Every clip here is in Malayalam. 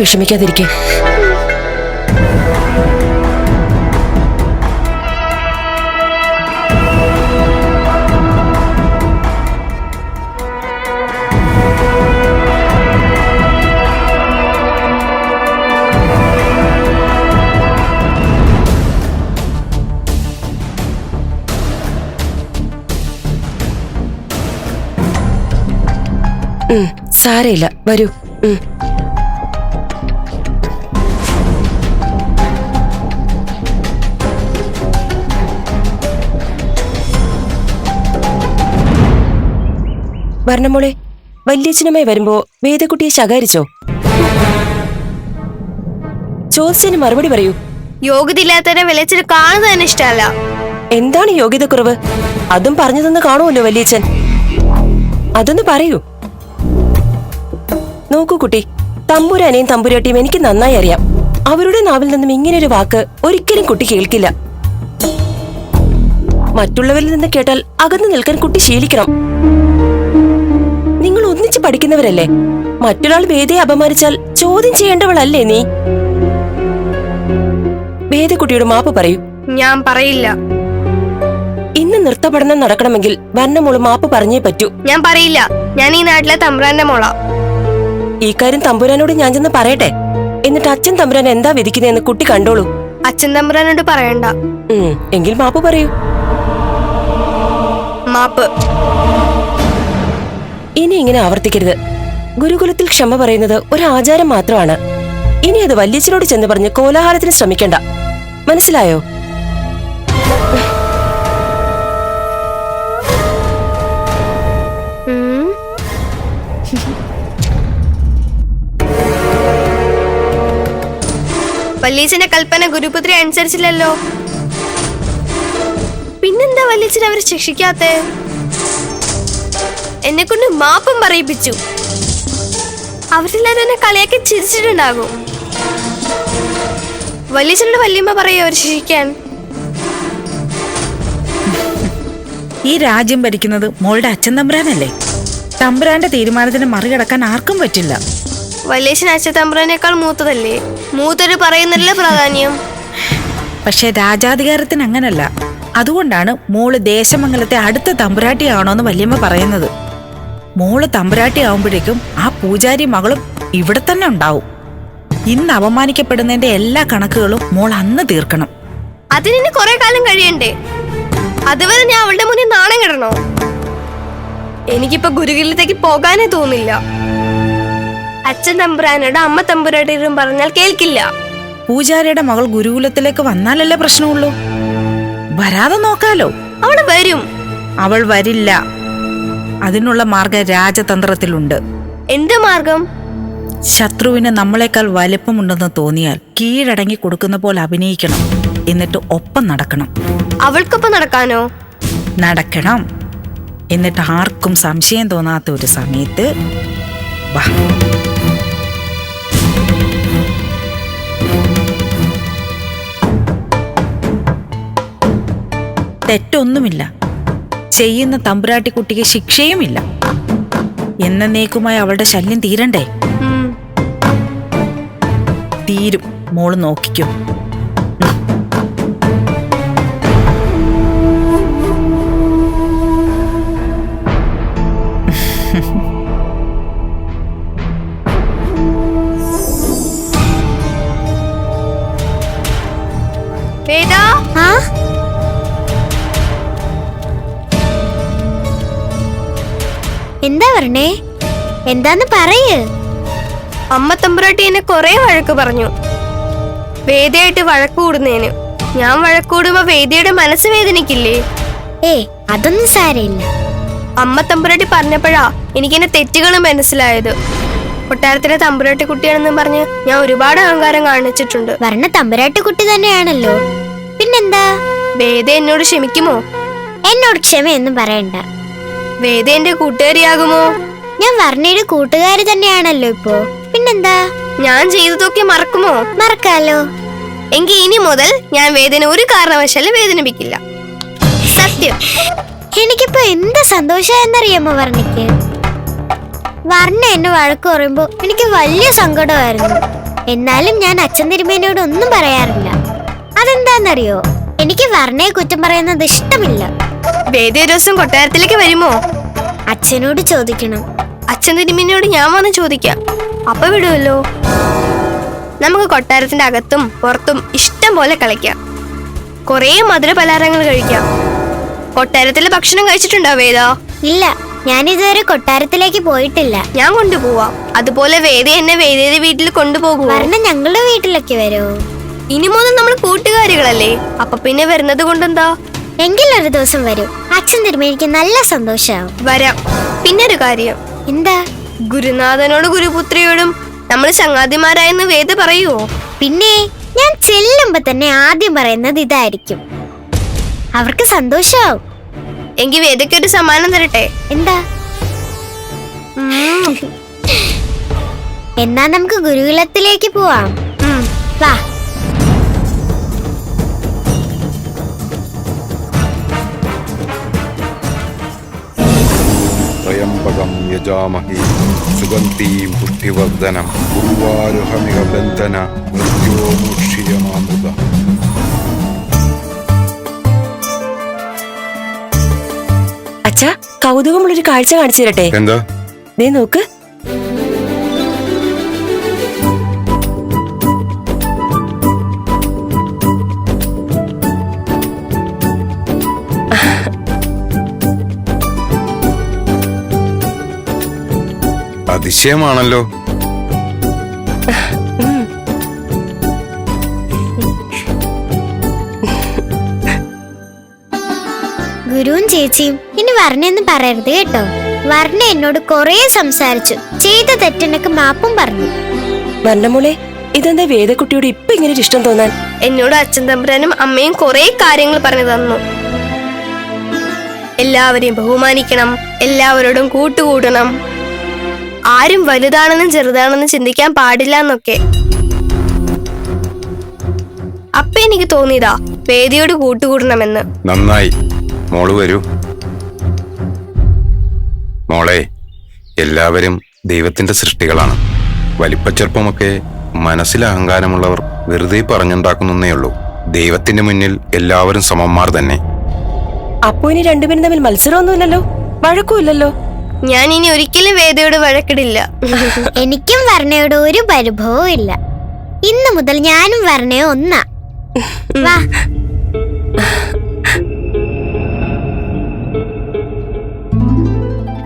വിഷമിക്കാതിരിക്കെ. സാരയില്ല വരൂ. വർണമോളെ വല്യച്ഛനുമായി വരുമ്പോ വേദക്കുട്ടിയെ ശകാരിച്ചോ? ചോദ്യത്തിന് മറുപടി പറയൂ. യോഗ്യതയില്ലാത്തവരെ വിളിച്ചിട്ട് കാണുന്നത് തന്നെ ഇഷ്ടമല്ല. എന്താണ് യോഗ്യതക്കുറവ്? അതും പറഞ്ഞു തന്നെ കാണുമല്ലോ വല്യച്ഛൻ. അതൊന്ന് പറയൂ. നോക്കൂ കുട്ടി തമ്പുരാനെയും തമ്പുരാട്ടിയും എനിക്ക് നന്നായി അറിയാം. അവരുടെ നാവിൽ നിന്നും ഇങ്ങനൊരു വാക്ക് ഒരിക്കലും കുട്ടി കേൾക്കില്ല. മറ്റുള്ളവരിൽ നിന്ന് കേട്ടാൽ അകന്നു നിൽക്കാൻ കുട്ടി ശീലിക്കണം. പഠിക്കുന്നവരല്ലേ? മറ്റൊരാൾ വേദയെ അപമാനിച്ചാൽ ചോദ്യം ചെയ്യേണ്ടവളല്ലേ നീ? വേദക്കുട്ടിയുടെ മാപ്പ് പറയൂ. ഞാൻ പറയില്ല. ഇന്ന് നൃത്തപഠനം നടക്കണമെങ്കിൽ വർണമോൾ മാപ്പ് പറഞ്ഞേ പറ്റൂ. ഞാൻ പറയില്ല. ഞാൻ ഈ നാട്ടിലെ തമ്പുരാന്റെ മോള. ഈ കാര്യം തമ്പുരാനോട് ഞാൻ ചെന്ന് പറയട്ടെ. എന്നിട്ട് അച്ഛൻ തമ്പുരാൻ എന്താ വിധിക്കുന്നതെന്ന് കുട്ടി കണ്ടോളൂ. അച്ഛൻ തമ്പുരാനോട് പറയണ്ട. എങ്കിൽ മാപ്പ് പറയൂ. മാപ്പ്. ഇനി ഇങ്ങനെ ആവർത്തിക്കരുത്. ഗുരുകുലത്തിൽ ക്ഷമ പറയുന്നത് ഒരു ആചാരം മാത്രമാണ്. ഇനി അത് വല്യച്ഛനോട് ചെന്ന് പറഞ്ഞ് കോലാഹലത്തിന് ശ്രമിക്കണ്ട. മനസ്സിലായോ. വല്യച്ഛന്റെ കൽപ്പന ഗുരുപുത്രി അനുസരിച്ചില്ലല്ലോ. പിന്നെന്താ വല്യച്ഛൻ അവരെ ശിക്ഷിക്കാത്തെ? എന്നെ കൊണ്ട് മാപ്പും പറയിപ്പിച്ചു. അവരെല്ലാരും എന്നെ കളിയാക്കി ചിരിച്ചിട്ടുണ്ടാകും. വലിയച്ഛനോട് വല്യമ്മ പറയോ അവർ ശിക്ഷിക്കാൻ ഈ രാജ്യം ഭരിക്കുന്നത് മോളുടെ അച്ഛൻ തമ്പുരാനല്ലേ? തമ്പുരാന്റെ തീരുമാനത്തിന് മറികടക്കാൻ ആർക്കും പറ്റില്ല. വല്യച്ഛൻ അച്ഛൻ തമ്പുരാനേക്കാൾ മൂത്തതല്ലേ? മൂത്തര് പറയുന്നില്ല പ്രാധാന്യം? പക്ഷെ രാജാധികാരത്തിന് അങ്ങനല്ല. അതുകൊണ്ടാണ് മോൾ ദേശമംഗലത്തെ അടുത്ത തമ്പുരാട്ടിയാണോന്ന് വല്യമ്മ പറയുന്നത്. മോൾ തമ്പുരാട്ടി ആവുമ്പോഴേക്കും ആ പൂജാരി മകളും ഇവിടെ തന്നെ ഉണ്ടാവും. ഇന്ന് അപമാനിക്കപ്പെടുന്നതിന്റെ എല്ലാ കണക്കുകളും മോൾ അന്ന് തീർക്കണം. അതിന് കുറെ കാലം കഴിയണ്ടേ? അതുവരെ ഞാൻ അവളുടെ മുന്നിൽ നാണം കിടണോ? എനിക്കിപ്പോ ഗുരുകുലത്തേക്ക് പോകാനേ തോന്നില്ല. അച്ഛൻ തമ്പുരാനോട് അമ്മ തമ്പുരാട്ടിയും പറഞ്ഞാൽ കേൾക്കില്ല. പൂജാരിയുടെ മകൾ ഗുരുകുലത്തിലേക്ക് വന്നാലല്ലേ പ്രശ്നമുള്ളൂ? വരാതെ നോക്കാലോ. അവൾ വരും. അവൾ വരില്ല. അതിനുള്ള മാർഗം രാജതന്ത്രത്തിലുണ്ട്. എന്ത് മാർഗം? ശത്രുവിന് നമ്മളെക്കാൾ വലിപ്പമുണ്ടെന്ന് തോന്നിയാൽ കീഴടങ്ങി കൊടുക്കുന്ന പോലെ അഭിനയിക്കണം. എന്നിട്ട് ഒപ്പം നടക്കണം. അവൾക്കൊപ്പം നടക്കാനോ? നടക്കണം. എന്നിട്ട് ആർക്കും സംശയം തോന്നാത്ത ഒരു സമയത്ത് വാ. തെറ്റൊന്നുമില്ല. ചെയ്യുന്ന തമ്പുരാട്ടിക്കുട്ടിക്ക് ശിക്ഷയുമില്ല. എന്നേക്കുമായി അവളുടെ ശല്യം തീരണ്ടേ. തീരും. മോൾ നോക്കിക്കോ. എന്താ പറഞ്ഞേ? എന്താന്ന് പറയ്. അമ്മ തമ്പുരാട്ടി എന്നെ കൊറേ വഴക്ക് പറഞ്ഞു. വേദയായിട്ട് വഴക്ക് കൂടുന്നേന്. ഞാൻ വഴക്കൂടുമ്പോ വേദിയുടെ മനസ്സ് വേദനിക്കില്ലേ? ഏ അതൊന്നും സാരയില്ല അമ്മ തമ്പുരാട്ടി പറഞ്ഞപ്പോഴാ എനിക്ക് എന്റെ തെറ്റുകൾ മനസ്സിലായത്. കൊട്ടാരത്തിലെ തമ്പുരാട്ടി കുട്ടിയാണെന്ന് പറഞ്ഞ് ഞാൻ ഒരുപാട് അഹങ്കാരം കാണിച്ചിട്ടുണ്ട്. വർണ തമ്പുരാട്ടി കുട്ടി തന്നെയാണല്ലോ. പിന്നെന്താ? വേദ എന്നോട് ക്ഷമിക്കുമോ? എന്നോട് ക്ഷമയൊന്നും പറയണ്ട. വേദ എന്റെ കൂട്ടുകാരിയാകുമോ? ഞാൻ വർണയുടെ കൂട്ടുകാരി തന്നെയാണല്ലോ ഇപ്പോ. പിന്നെന്താ? ഞാൻ ചെയ്തതൊക്കെ മറക്കുമോ? മറക്കാലോ. എങ്കിൽ ഇനി മുതൽ ഞാൻ വേദന ഒരു കാരണവശാലും വേദനിപ്പിക്കില്ല. സത്യം. എനിക്കിപ്പോ എന്ത് സന്തോഷമായെന്നറിയാമോ വർണയ്ക്ക്? വർണ എന്നെ വഴക്ക് പറയുമ്പോ എനിക്ക് വലിയ സങ്കടമായിരുന്നു. എന്നാലും ഞാൻ അച്ഛൻ തിരുമേനോട് ഒന്നും പറയാറില്ല. അതെന്താന്നറിയോ? എനിക്ക് വർണയെ കുറ്റം പറയുന്നത് ഇഷ്ടമില്ല. വേദി ഒരു ദിവസം കൊട്ടാരത്തിലേക്ക് വരുമോ? അച്ഛനോട് ചോദിക്കണം. അച്ഛൻ തിരുമിനോട് ഞാൻ വന്ന് ചോദിക്കാം. അപ്പൊ വിടുമല്ലോ നമുക്ക് കൊട്ടാരത്തിന്റെ അകത്തും പുറത്തും ഇഷ്ടം പോലെ കളിക്കാം. കൊറേ മധുര പലഹാരങ്ങൾ കഴിക്കാം. കൊട്ടാരത്തിലെ ഭക്ഷണം കഴിച്ചിട്ടുണ്ടോ വേദ? ഇല്ല ഞാൻ ഇതുവരെ കൊട്ടാരത്തിലേക്ക് പോയിട്ടില്ല. ഞാൻ കൊണ്ടുപോവാം. അതുപോലെ വേദ എന്നെ വേദയുടെ വീട്ടിൽ കൊണ്ടുപോകും ഞങ്ങളുടെ വീട്ടിലൊക്കെ വരുമോ ഇനി മുതൽ നമ്മൾ കൂട്ടുകാരികളല്ലേ? അപ്പൊ പിന്നെ വരുന്നത് കൊണ്ടെന്താ? എങ്കിൽ ഒരു ദിവസം വരൂ. അച്ഛൻ തിരുമേനിക്ക് നല്ല സന്തോഷമാവും വരാം. പിന്നെ ഒരു കാര്യം. എന്താ? ഗുരുനാഥനോട് ഗുരുപുത്രിയോടും നമ്മൾ ചങ്ങാതിമാരായെന്ന് വേദ പറയുവോ? പിന്നെ ഞാൻ ചെല്ലുമ്പോ തന്നെ ആദ്യം പറയുന്നത് ഇതായിരിക്കും. അവർക്ക് സന്തോഷാവും. എങ്കിൽ വേദയ്ക്ക് ഒരു സമ്മാനം തരട്ടെ? എന്താ? എന്നാ നമുക്ക് ഗുരുകുലത്തിലേക്ക് പോവാം. വാ. യജാമഹി സുഗന്ധീം പുഷ്ടിവർദ്ധനം ഉർവാരുഹമിക ബന്ധന മൃത്യോമുക്ഷിയമാമൃത അച്ഛാ കൗതുകമുള്ളൊരു കാഴ്ച കാണിച്ചു തരട്ടെ? എന്താ? ദേ നോക്ക്. അതിശയമാണല്ലോ ഗുരുവും ചേച്ചിയും ഇനി വർണയെന്ന് പറയരുത് കേട്ടോ. വർണ എന്നോട് കൊറേ സംസാരിച്ചു. ചെയ്ത തെറ്റിനൊക്കെ മാപ്പും പറഞ്ഞു. വർണമോളെ ഇതെന്താ വേദക്കുട്ടിയോട് ഇപ്പൊ ഇങ്ങനെ ഒരു ഇഷ്ടം തോന്നാൻ? എന്നോട് അച്ഛൻ തമ്പുരാനും അമ്മയും കുറെ കാര്യങ്ങൾ പറഞ്ഞു തന്നു. എല്ലാവരെയും ബഹുമാനിക്കണം. എല്ലാവരോടും കൂട്ടുകൂടണം. ആരും വലുതാണെന്നും ചെറുതാണെന്നും ചിന്തിക്കാൻ പാടില്ല എന്നൊക്കെ. അപ്പ എനിക്ക് തോന്നിയതാ വേദിയോട് കൂട്ടുകൂടണമെന്ന്. നന്നായി. മോൾ വരൂ. മോളെ എല്ലാവരും ദൈവത്തിന്റെ സൃഷ്ടികളാണ്. വലിപ്പച്ചെറുപ്പമൊക്കെ മനസ്സിൽ അഹങ്കാരമുള്ളവർ വെറുതെ പറഞ്ഞുണ്ടാക്കുന്നേ ഉള്ളൂ. ദൈവത്തിന്റെ മുന്നിൽ എല്ലാവരും സമന്മാർ തന്നെ. അപ്പോ ഇനി രണ്ടുപേരും തമ്മിൽ മത്സരമൊന്നുമില്ലല്ലോ? വഴക്കുമില്ലല്ലോ? ഞാൻ ഇനി ഒരിക്കലും വേദയോട് വഴക്കിടില്ല. എനിക്കും വർണയോട് ഒരു പരിഭവവും ഇല്ല. ഇന്ന് മുതൽ ഞാനും വർണയോ ഒന്നാ. വാ.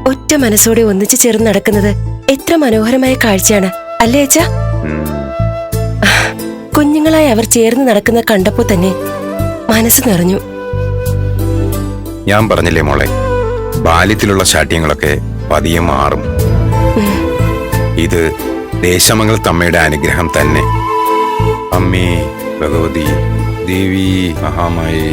ഒറ്റ മനസ്സോടെ ഒന്നിച്ചു ചേർന്ന് നടക്കുന്നത് എത്ര മനോഹരമായ കാഴ്ചയാണ് അല്ലേ അച്ഛാ. കുഞ്ഞുങ്ങളായി അവർ ചേർന്ന് നടക്കുന്ന കണ്ടപ്പോ തന്നെ മനസ്സ് നിറഞ്ഞു. ഞാൻ പറഞ്ഞില്ലേ മോളെ? ബാല്യത്തിലുള്ള ശാഠ്യങ്ങളൊക്കെ പതിയെ മാറും. ഇത് ദേശമംഗലത്തമ്മയുടെ അനുഗ്രഹം തന്നെ. അമ്മേ ഭഗവതി ദേവി മഹാമായി